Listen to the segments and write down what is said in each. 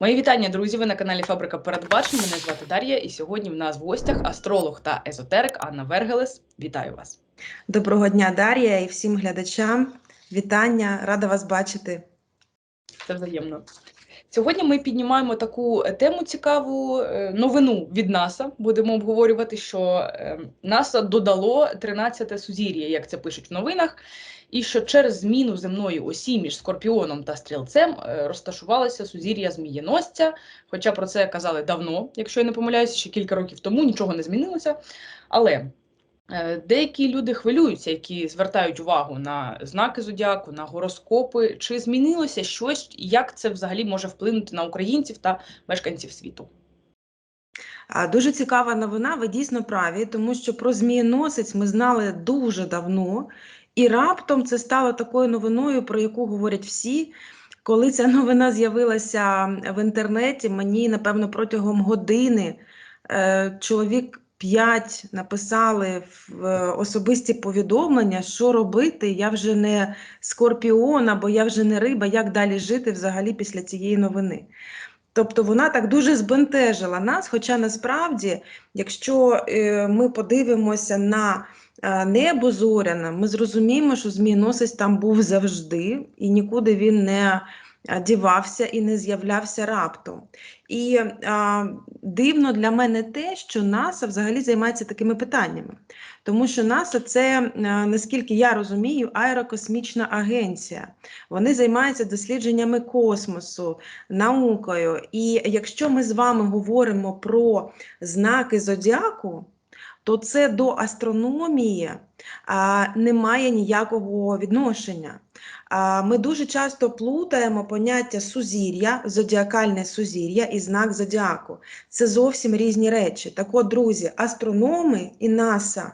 Мої вітання, друзі. Ви на каналі Фабрика Передбачень. Мене звати Дар'я, і сьогодні в нас в гостях астролог та езотерик Анна Вергелес. Вітаю вас. Доброго дня, Дар'я, і всім глядачам. Вітання, рада вас бачити. Це взаємно. Сьогодні ми піднімаємо таку тему цікаву е, новину від НАСА. Будемо обговорювати, що е, НАСА додало 13 сузір'я, як це пишуть в новинах, і що через зміну земної осі між Скорпіоном та Стрілцем е, розташувалося сузір'я Змієносця. Хоча про це казали давно, якщо я не помиляюся, ще кілька років тому нічого не змінилося. Але Е, Деякі люди хвилюються, які звертають увагу на знаки зодіаку, на гороскопи. Чи змінилося щось, як це взагалі може вплинути на українців та мешканців світу? Дуже цікава новина, ви дійсно праві, тому що про змієносець ми знали дуже давно, і раптом це стало такою новиною, про яку говорять всі. Коли ця новина з'явилася в інтернеті, мені, напевно, протягом години е, чоловік п'ять написали в е, особисті повідомлення, що робити. Я вже не скорпіон, або я вже не риба, як далі жити взагалі після цієї новини. Тобто вона так дуже збентежила нас. Хоча насправді, якщо е, ми подивимося на е, небо зоряне, ми зрозуміємо, що змієносець там був завжди, і нікуди він не дівався і не з'являвся раптом. І а, дивно для мене те, що НАСА взагалі займається такими питаннями. Тому що НАСА це, а, наскільки я розумію, аерокосмічна агенція. Вони займаються дослідженнями космосу, наукою. І якщо ми з вами говоримо про знаки зодіаку, то це до астрономії а, не ніякого відношення. Ми дуже часто плутаємо поняття сузір'я, зодіакальне сузір'я і знак зодіаку. Це зовсім різні речі. Так от, друзі, астрономи і НАСА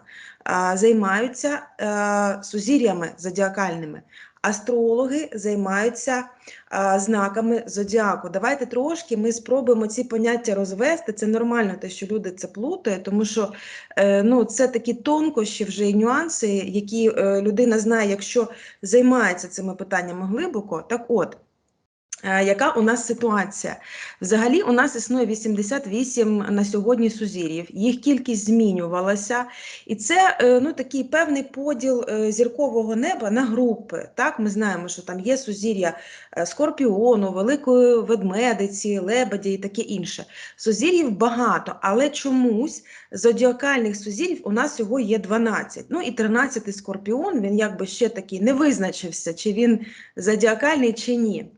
займаються сузір'ями зодіакальними. Астрологи займаються а, знаками зодіаку. Давайте трошки ми спробуємо ці поняття розвести. Це нормально, те, що люди це плутають, тому що е, ну, це такі тонкощі вже і нюанси, які е, людина знає, якщо займається цими питаннями глибоко. Так от. Е, Яка у нас ситуація? Взагалі, у нас існує 88 на сьогодні сузір'їв. Їх кількість змінювалася, і це е, ну, такий певний поділ е, зіркового неба на групи. Так, Ми знаємо, що там є сузір'я скорпіону, великої ведмедиці, лебедя і таке інше. Сузір'їв багато, але чомусь зодіакальних сузір'їв у нас всього є 12. Ну і 13 скорпіон, він якби ще такий не визначився, чи він зодіакальний, чи ні.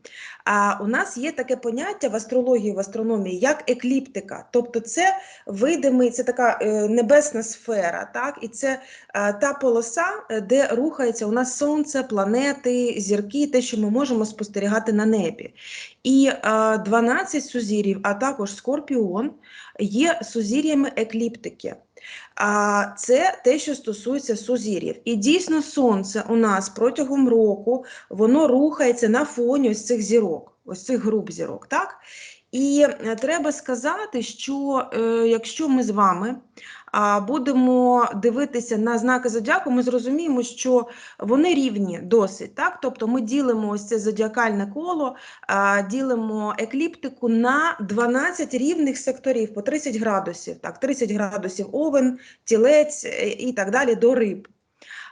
А у нас є таке поняття в астрології, в астрономії, як екліптика. Тобто це видимий, це така е, небесна сфера, так? і це е, та полоса, е, де рухається у нас сонце, планети, зірки, те, що ми можемо спостерігати на небі. І е, 12 сузір'їв, а також скорпіон, є сузір'ями екліптики. Це те, що стосується сузір'їв. І дійсно сонце у нас протягом року воно рухається на фоні ось цих зірок, ось цих груп зірок. так? І е, треба сказати, що е, якщо ми з вами будемо дивитися на знаки зодіаку, ми зрозуміємо, що вони рівні досить. Так? Тобто ми ділимо ось це зодіакальне коло, ділимо екліптику на 12 рівних секторів по 30 градусів. Так? 30 градусів овен, тілець е, і так далі до риб.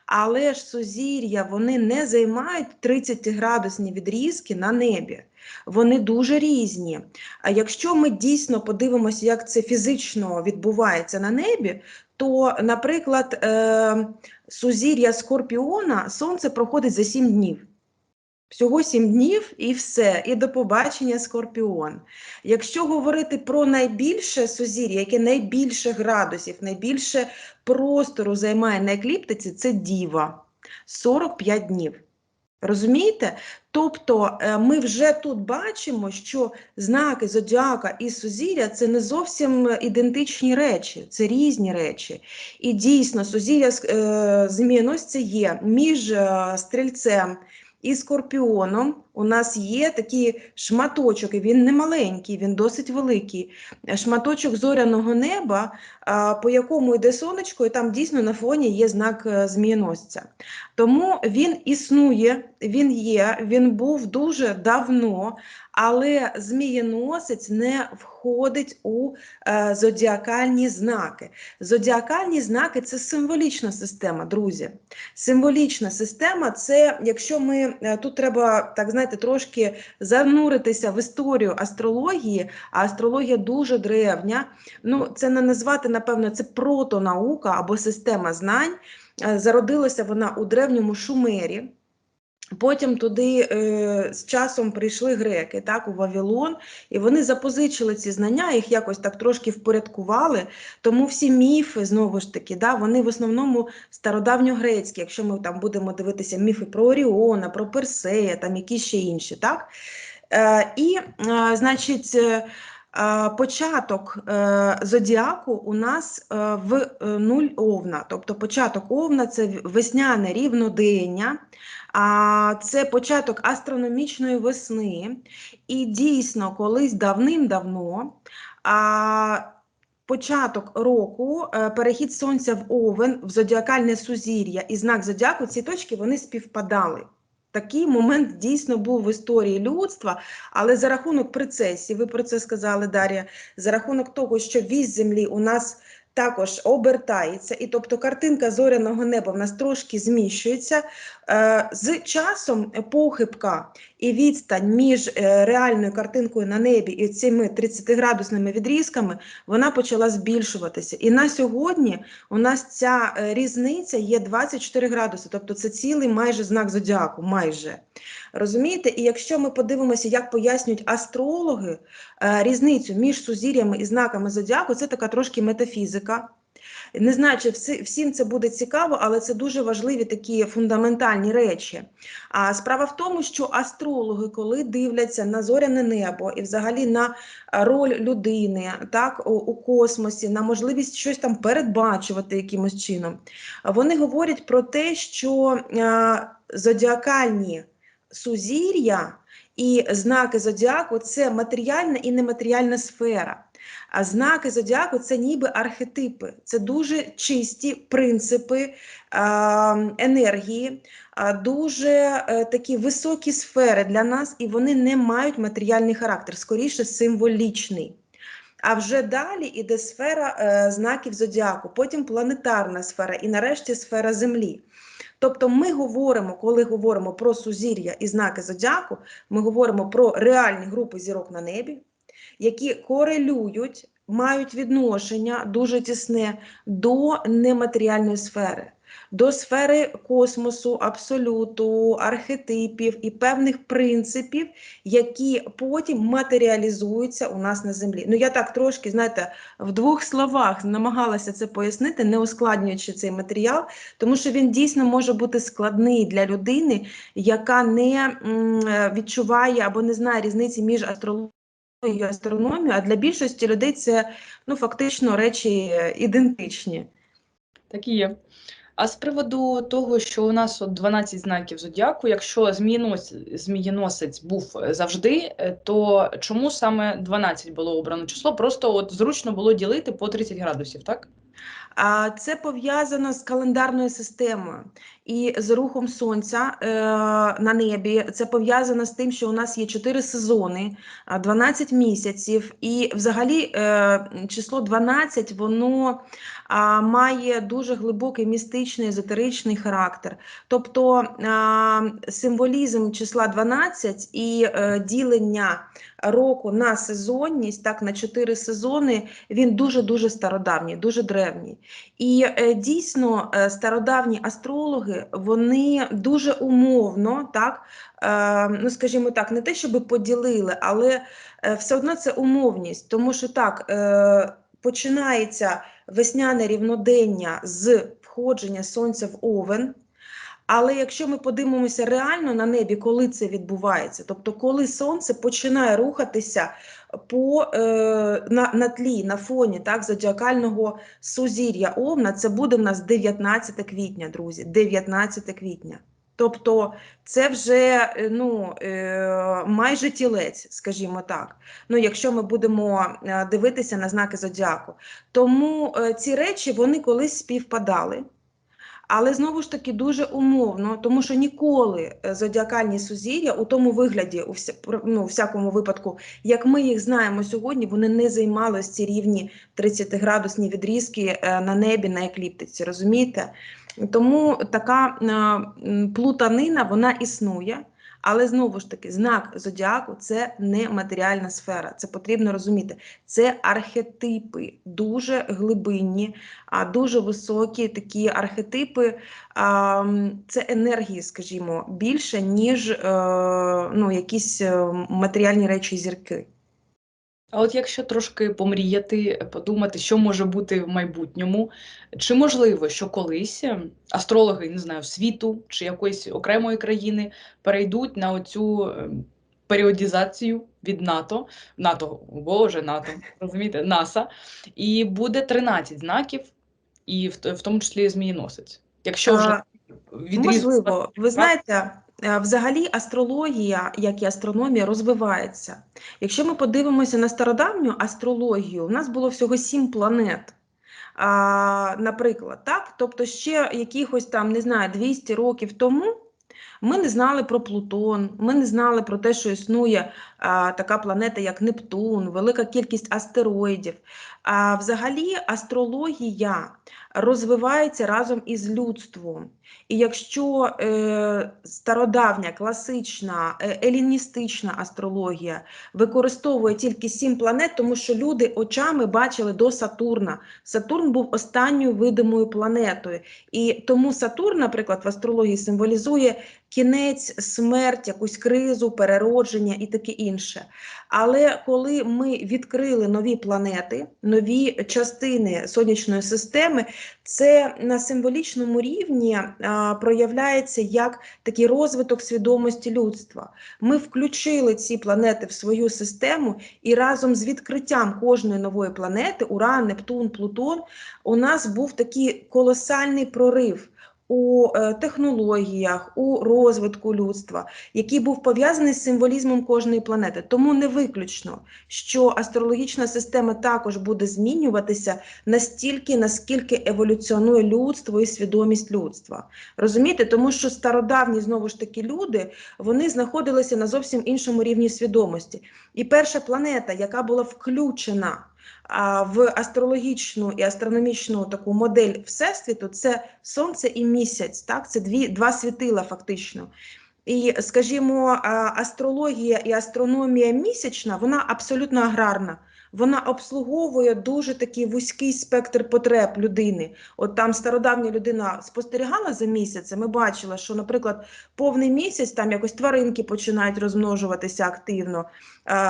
Але ж сузір'я вони не займають 30-градусні відрізки на небі. Вони дуже різні. А якщо ми дійсно подивимося, як це фізично відбувається на небі, то, наприклад, е, сузір'я Скорпіона сонце проходить за 7 днів. Всього 7 днів і все, і до побачення Скорпіон. Якщо говорити про найбільше сузір'я, яке найбільше градусів, найбільше простору займає на екліптиці, це Діва 45 днів. Розумієте? Тобто е, ми вже тут бачимо, що знаки зодіака і сузір'я це не зовсім ідентичні речі, це різні речі. І дійсно, сузір'я змінності є між е, стрільцем і скорпіоном. У нас є такий шматочок, і він не маленький, він досить великий. е, Шматочок зоряного неба, по якому йде сонечко, і там дійсно на фоні є знак е, змієносця. Тому він існує, він є, він був дуже давно, але змієносець не входить у е, зодіакальні знаки. Зодіакальні знаки це символічна система, друзі. Символічна система це, якщо ми тут треба так знаєте, трошки зануритися в історію астрології, а астрологія дуже древня. Ну, це не назвати, напевно, це протонаука або система знань. Е, Зародилася вона у древньому Шумері. Потім туди е, з часом прийшли греки, так, у Вавилон, і вони запозичили ці знання, їх якось так трошки впорядкували. Тому всі міфи, знову ж таки, да, вони в основному стародавньогрецькі, якщо ми там будемо дивитися міфи про Оріона, про Персея, там якісь ще інші. Так? Е, і, е, значить, е, е, початок е, зодіаку у нас е, в е, нуль овна. Тобто початок овна це весняне рівнодення. А це початок астрономічної весни, і дійсно, колись давним-давно, початок року, е, перехід сонця в Овен, в зодіакальне сузір'я і знак зодіаку, ці точки вони співпадали. Такий момент дійсно був в історії людства, але за рахунок прецесії, ви про це сказали, Дар'я, за рахунок того, що вісь землі у нас також обертається, і тобто картинка зоряного неба в нас трошки зміщується. Е, З часом похибка і відстань між е, реальною картинкою на небі і цими 30-градусними відрізками вона почала збільшуватися. І на сьогодні у нас ця е, різниця є 24 градуси, тобто це цілий майже знак зодіаку, майже. Розумієте? І якщо ми подивимося, як пояснюють астрологи різницю між сузір'ями і знаками зодіаку, це така трошки метафізика. Не знаю, чи всім це буде цікаво, але це дуже важливі такі фундаментальні речі. А справа в тому, що астрологи, коли дивляться на зоряне небо і взагалі на роль людини, так у, космосі, на можливість щось там передбачувати якимось чином, вони говорять про те, що зодіакальні сузір'я і знаки зодіаку це матеріальна і нематеріальна сфера. А знаки зодіаку це ніби архетипи, це дуже чисті принципи енергії, дуже е, такі високі сфери для нас, і вони не мають матеріальний характер, скоріше символічний. А вже далі іде сфера е, знаків зодіаку, потім планетарна сфера і нарешті сфера Землі. Тобто ми говоримо, коли говоримо про сузір'я і знаки зодіаку, ми говоримо про реальні групи зірок на небі, які корелюють, мають відношення дуже тісне до нематеріальної сфери, до сфери космосу, абсолюту, архетипів і певних принципів, які потім матеріалізуються у нас на землі. Ну я так трошки, знаєте, в двох словах намагалася це пояснити, не ускладнюючи цей матеріал, тому що він дійсно може бути складний для людини, яка не відчуває або не знає різниці між астрологією і астрономію, а для більшості людей це ну, фактично речі е, ідентичні. Так і є. А з приводу того, що у нас от 12 знаків зодіаку, якщо змієносець, змієносець був завжди, е, то чому саме 12 було обрано число? Просто от зручно було ділити по 30 градусів, так? Це пов'язано з календарною системою і з рухом сонця е, на небі. Це пов'язано з тим, що у нас є 4 сезони, а, 12 місяців, і взагалі е, число 12 воно має дуже глибокий містичний езотеричний характер. Тобто символізм числа 12 і е, ділення року на сезонність, так на 4 сезони, він дуже дуже стародавній, дуже древній. І е, дійсно е, стародавні астрологи вони дуже умовно, так ну скажімо так, не те, щоб поділили, але все одно це умовність, тому що так починається весняне рівнодення з входження сонця в овен. Але якщо ми подивимося реально на небі, коли це відбувається, тобто коли сонце починає рухатися по, е, на, на тлі, на фоні так, зодіакального сузір'я Овна, це буде в нас 19 квітня, друзі, 19 квітня. Тобто це вже е, ну, е, майже тілець, скажімо так. Ну, якщо ми будемо е, дивитися на знаки зодіаку. Тому ці речі вони колись співпадали. Але знову ж таки дуже умовно, тому що ніколи зодіакальні сузір'я у тому вигляді, у ну, всякому випадку, як ми їх знаємо сьогодні, вони не займали ці рівні 30-градусні відрізки на небі на екліптиці, розумієте? Тому така е, плутанина вона існує. Але знову ж таки, знак зодіаку це не матеріальна сфера. Це потрібно розуміти. Це архетипи, дуже глибинні, а дуже високі такі архетипи. Це енергії, скажімо, більше, ніж е, ну, якісь е, матеріальні речі зірки. А от якщо трошки помріяти, подумати, що може бути в майбутньому, чи можливо, що колись е, астрологи, не знаю, світу чи якоїсь окремої країни перейдуть на оцю е, періодізацію від НАТО, НАТО, боже, НАТО, розумієте, НАСА, і буде 13 знаків, і в, в тому числі змієносець. Якщо вже відрізати Можливо, ви знаєте, е, взагалі астрологія, як і астрономія, розвивається. Якщо ми подивимося на стародавню астрологію, у нас було всього сім планет. Наприклад, так? Тобто ще якихось там, не знаю, 200 років тому ми не знали про Плутон, ми не знали про те, що існує така планета, як Нептун, велика кількість астероїдів. А взагалі астрологія розвивається разом із людством. І якщо е, стародавня, класична, е, еліністична астрологія використовує тільки сім планет, тому що люди очами бачили до Сатурна. Сатурн був останньою видимою планетою. І тому Сатурн, наприклад, в астрології символізує кінець, смерть, якусь кризу, переродження і таке інше. Але коли ми відкрили нові планети, нові частини сонячної системи, це на символічному рівні а, проявляється як такий розвиток свідомості людства. Ми включили ці планети в свою систему, і разом з відкриттям кожної нової планети Уран, Нептун, Плутон, у нас був такий колосальний прорив. У е, технологіях, у розвитку людства, який був пов'язаний з символізмом кожної планети. Тому не виключно, що астрологічна система також буде змінюватися настільки, наскільки еволюціонує людство і свідомість людства. Розумієте, тому що стародавні знову ж таки люди вони знаходилися на зовсім іншому рівні свідомості. І перша планета, яка була включена в астрологічну і астрономічну таку модель всесвіту, це Сонце і місяць. Так, це дві два світила фактично. І, скажімо, астрологія і астрономія місячна, вона абсолютно аграрна. Вона обслуговує дуже такий вузький спектр потреб людини. От там стародавня людина спостерігала за місяцем і бачила, що, наприклад, повний місяць там якось тваринки починають розмножуватися активно,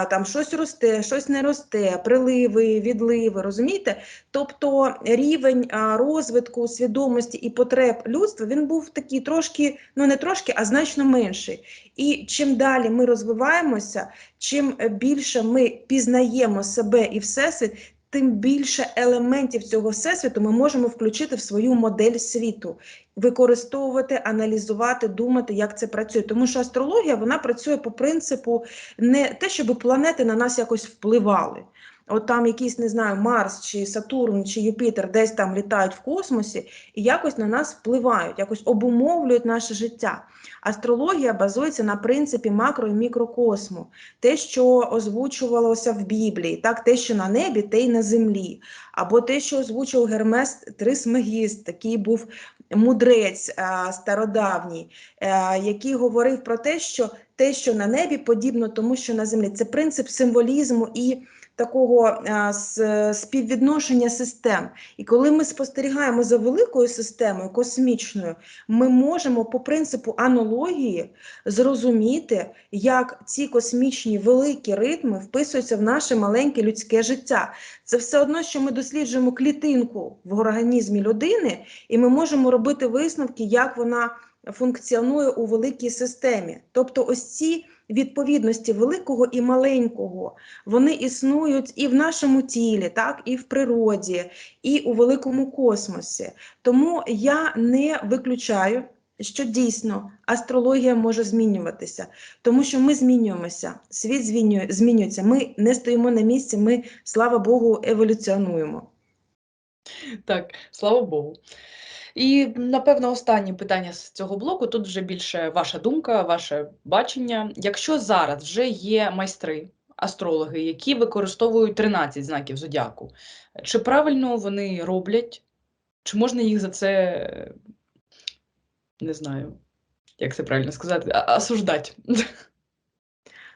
там щось росте, щось не росте, приливи, відливи, розумієте? Тобто рівень розвитку свідомості і потреб людства він був такий трошки, ну не трошки, а значно менший. І чим далі ми розвиваємося, чим більше ми пізнаємо себе і всесвіт, тим більше елементів цього всесвіту ми можемо включити в свою модель світу, використовувати, аналізувати, думати, як це працює. Тому що астрологія вона працює по принципу не те, щоб планети на нас якось впливали. От там якийсь, не знаю, Марс чи Сатурн чи Юпітер десь там літають в космосі і якось на нас впливають, якось обумовлюють наше життя. Астрологія базується на принципі макро і мікрокосму, те, що озвучувалося в Біблії, так, те, що на небі, те й на землі, або те, що озвучував Гермес Трисмегіст, такий був мудрець е, стародавній, е, який говорив про те, що те, що на небі, подібно тому, що на землі. Це принцип символізму і такого е, співвідношення систем. І коли ми спостерігаємо за великою системою космічною, ми можемо по принципу аналогії зрозуміти, як ці космічні великі ритми вписуються в наше маленьке людське життя. Це все одно, що ми досліджуємо клітинку в організмі людини, і ми можемо робити висновки, як вона функціонує у великій системі. Тобто, ось ці відповідності великого і маленького, вони існують і в нашому тілі, так, і в природі, і у великому космосі. Тому я не виключаю. що дійсно астрологія може змінюватися, тому що ми змінюємося, світ змінює, змінюється. Ми не стоїмо на місці, ми, слава Богу, еволюціонуємо. Так, слава Богу. І напевно останнє питання з цього блоку. Тут вже більше ваша думка, ваше бачення. Якщо зараз вже є майстри, астрологи, які використовують 13 знаків зодіаку, чи правильно вони роблять, чи можна їх за це, не знаю, як це правильно сказати, осуждати?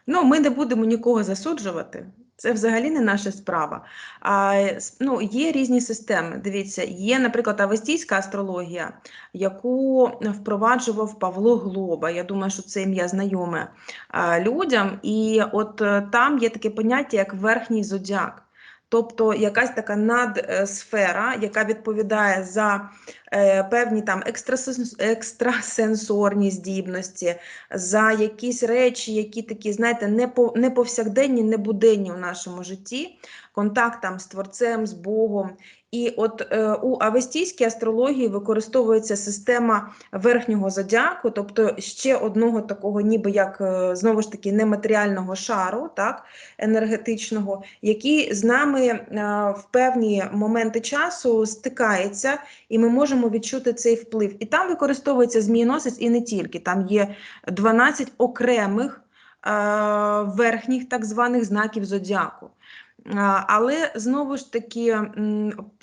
Ну, ми не будемо нікого засуджувати. Це взагалі не наша справа. А, ну, є різні системи. Дивіться, є, наприклад, авестійська астрологія, яку впроваджував Павло Глоба. Я думаю, що це ім'я знайоме а, людям. І от е, там є таке поняття, як верхній зодіак. Тобто якась така надсфера, яка відповідає за е, певні там екстрасенс- екстрасенсорні здібності, за якісь речі, які такі, знаєте, не, по, повсякденні, не буденні у нашому житті, контакт там з творцем, з Богом. І от е, у авестійській астрології використовується система верхнього зодіаку, тобто ще одного такого, ніби як е, знову ж таки нематеріального шару, так, енергетичного, який з нами е, в певні моменти часу стикається, і ми можемо відчути цей вплив. І там використовується змієносець і не тільки. Там є 12 окремих е, верхніх так званих знаків зодіаку. Але знову ж таки,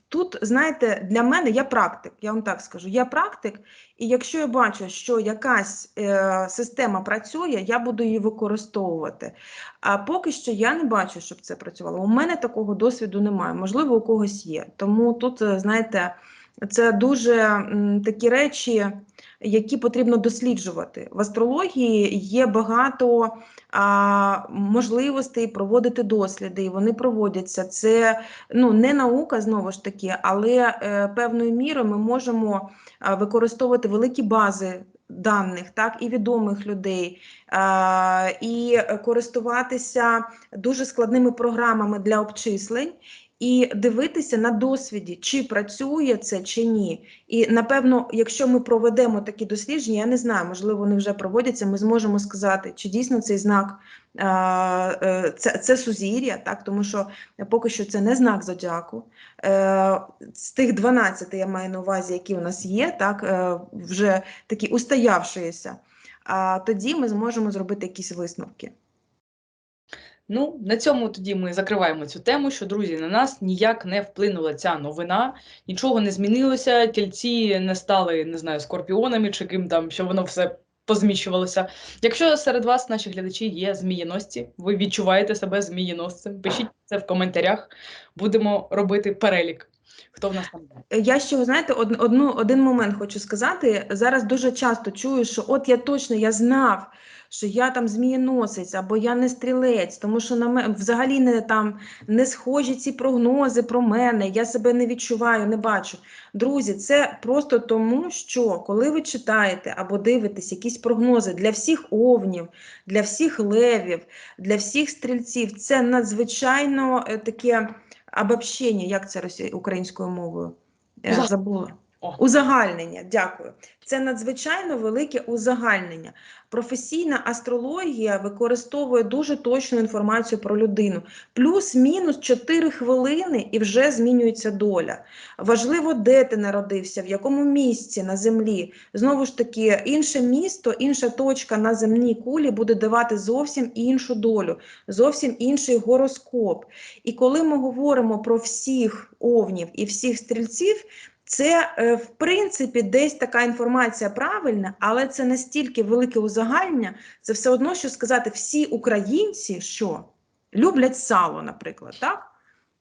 тут, знаєте, для мене я практик, я вам так скажу, я практик, і якщо я бачу, що якась е, система працює, я буду її використовувати. А поки що я не бачу, щоб це працювало. У мене такого досвіду немає, можливо, у когось є. Тому тут, е, знаєте, це дуже м, такі речі, які потрібно досліджувати. В астрології є багато а, можливостей проводити досліди, і вони проводяться. Це ну, не наука знову ж таки, але е, певною мірою ми можемо використовувати великі бази. Даних, так, і відомих людей, і користуватися дуже складними програмами для обчислень, і дивитися на досвіді, чи працює це, чи ні. І напевно, якщо ми проведемо такі дослідження, я не знаю, можливо, вони вже проводяться, ми зможемо сказати, чи дійсно цей знак е, це, це сузір'я, так, тому що поки що це не знак зодіаку. Е, З тих 12 я маю на увазі, які у нас є, так, е, вже такі устоявшися, а тоді ми зможемо зробити якісь висновки. Ну, на цьому тоді ми закриваємо цю тему, що, друзі, на нас ніяк не вплинула ця новина, нічого не змінилося, тільці не стали, не знаю, скорпіонами чи ким там, що воно все позміщувалося. Якщо серед вас, наші глядачі, є змієності, ви відчуваєте себе змієносцем, пишіть це в коментарях, будемо робити перелік. Хто в нас там? Я ще, знаєте, од- одну, один момент хочу сказати. Зараз дуже часто чую, що от я точно я знав, що я там змієносець або я не стрілець, тому що на мене взагалі не там не схожі ці прогнози про мене. Я себе не відчуваю, не бачу. Друзі, це просто тому, що коли ви читаєте або дивитесь якісь прогнози для всіх овнів, для всіх левів, для всіх стрільців, це надзвичайно е, таке обобщення, як це українською мовою? Забула. Узагальнення, дякую. Це надзвичайно велике узагальнення. Професійна астрологія використовує дуже точну інформацію про людину. Плюс-мінус 4 хвилини і вже змінюється доля. Важливо, де ти народився, в якому місці на землі. Знову ж таки, інше місто, інша точка на земній кулі буде давати зовсім іншу долю, зовсім інший гороскоп. І коли ми говоримо про всіх овнів і всіх стрільців, це, е, в принципі, десь така інформація правильна, але це настільки велике узагальнення, це все одно, що сказати, всі українці, що люблять сало, наприклад, так?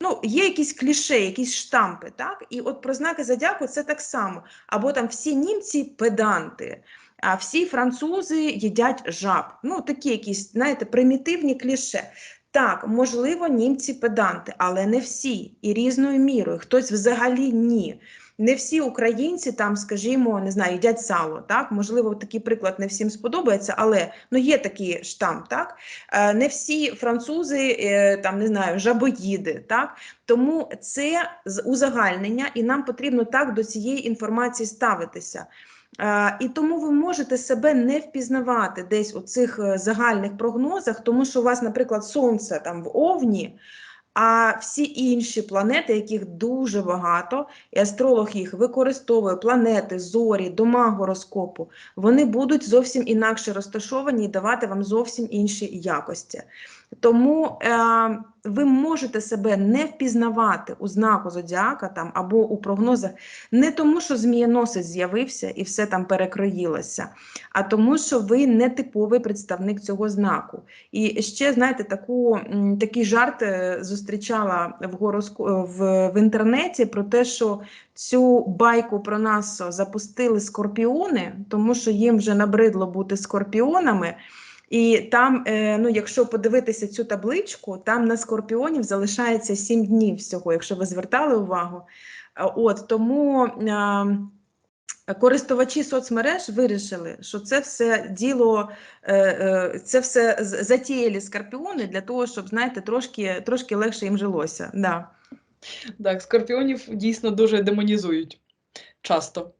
Ну, є якісь кліше, якісь штампи, так? І от про знаки зодіаку це так само. Або там всі німці педанти, а всі французи їдять жаб. Ну, такі якісь, знаєте, примітивні кліше. Так, можливо, німці педанти, але не всі і різною мірою. Хтось взагалі ні. Не всі українці там, скажімо, не знаю, їдять сало. Так, можливо, такий приклад не всім сподобається, але ну є такий штамп, так Е, не всі французи е, там не знаю, жабоїди. Так тому це узагальнення, і нам потрібно так до цієї інформації ставитися. Е, І тому ви можете себе не впізнавати десь у цих загальних прогнозах, тому що у вас, наприклад, сонце там в Овні, а всі інші планети, яких дуже багато, і астролог їх використовує, планети, зорі, дома гороскопу, вони будуть зовсім інакше розташовані і давати вам зовсім інші якості. Тому е, ви можете себе не впізнавати у знаку зодіака там або у прогнозах не тому, що змієносець з'явився і все там перекроїлося, а тому, що ви не типовий представник цього знаку. І ще, знаєте, таку, такий жарт е, зустрічала в, гороско... е, в, в інтернеті про те, що цю байку про нас запустили скорпіони, тому що їм вже набридло бути скорпіонами. І там, е, ну, якщо подивитися цю табличку, там на скорпіонів залишається 7 днів всього, якщо ви звертали увагу. От тому е, користувачі соцмереж вирішили, що це все діло, е, е, це все затіяли скорпіони для того, щоб, знаєте, трошки, трошки легше їм жилося. Да. Так, скорпіонів дійсно дуже демонізують часто.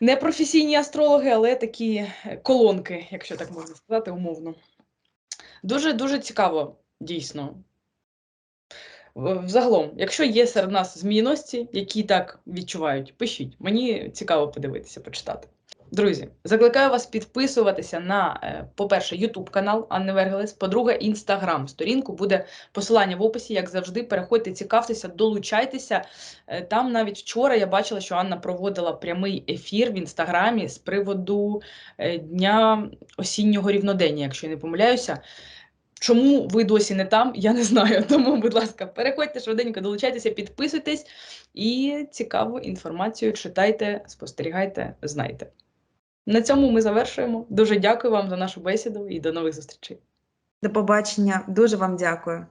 Не професійні астрологи, але такі е, колонки, якщо так можна сказати, умовно. Дуже дуже цікаво, дійсно. Взагалом, якщо є серед нас змінності, які так відчувають, пишіть. Мені цікаво подивитися, почитати. Друзі, закликаю вас підписуватися на, е, по-перше, YouTube канал Анни Вергелес, по-друге, Instagram. Сторінку буде посилання в описі, як завжди. Переходьте, цікавтеся, долучайтеся. Е, Там навіть вчора я бачила, що Анна проводила прямий ефір в інстаграмі з приводу е, дня осіннього рівнодення, якщо я не помиляюся. Чому ви досі не там, я не знаю. Тому, будь ласка, переходьте швиденько, долучайтеся, підписуйтесь і цікаву інформацію читайте, спостерігайте, знайте. На цьому ми завершуємо. Дуже дякую вам за нашу бесіду і до нових зустрічей. До побачення. Дуже вам дякую.